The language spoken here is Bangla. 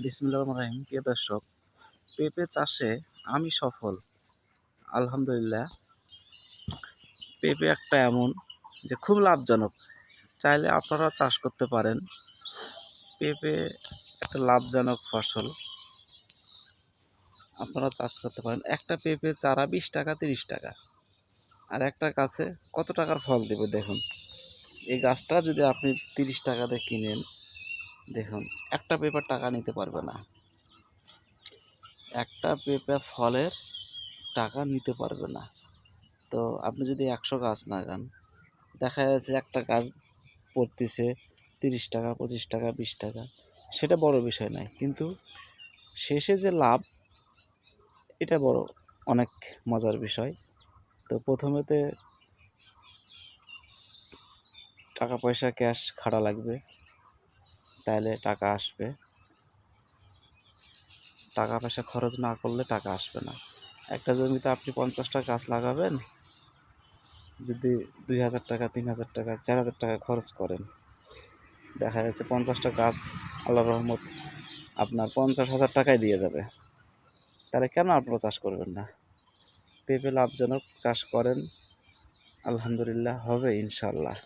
বিসমুল্লাহ রহিম। প্রিয় দর্শক, পেঁপে চাষে আমি সফল। আলহামদুলিল্লাহ, পেঁপে একটা এমন যে খুব লাভজনক। চাইলে আপনারা চাষ করতে পারেন। পেঁপে একটা লাভজনক ফসল। আপনারা চাষ করতে পারেন। একটা পেঁপে চারা বিশ টাকা, তিরিশ টাকা। আর একটা গাছে কত টাকার ফল দেবে দেখুন। এই গাছটা যদি আপনি তিরিশ টাকাতে কিনেন দেখুন, একটা পেপার টাকা নিতে পারবে না। একটা পেঁপে ফলের টাকা নিতে পারবে না। তো আপনি যদি একশো গাছ লাগান, দেখা যাচ্ছে একটা গাছ পড়তেছে তিরিশ টাকা, পঁচিশ টাকা, বিশ টাকা, সেটা বড় বিষয় নয়। কিন্তু শেষে যে লাভ, এটা বড়, অনেক মজার বিষয়। তো প্রথমেতে টাকা পয়সা ক্যাশ খাড়া লাগবে। তাহলে টাকা আসবে। টাকা পয়সা খরচ না করলে টাকা আসবে না। একটা জমিতে আপনি পঞ্চাশটা গাছ লাগাবেন, যদি দুই হাজার টাকা, তিন হাজার টাকা, চার হাজার টাকা খরচ করেন। দেখা যাচ্ছে পঞ্চাশটা গাছ আল্লাহ রহমত আপনার পঞ্চাশ হাজার টাকায় দিয়ে যাবে। তাহলে কেন আপনারা চাষ করবেন না? পেঁপে লাভজনক, চাষ করেন। আলহামদুলিল্লাহ, হবে ইনশাল্লাহ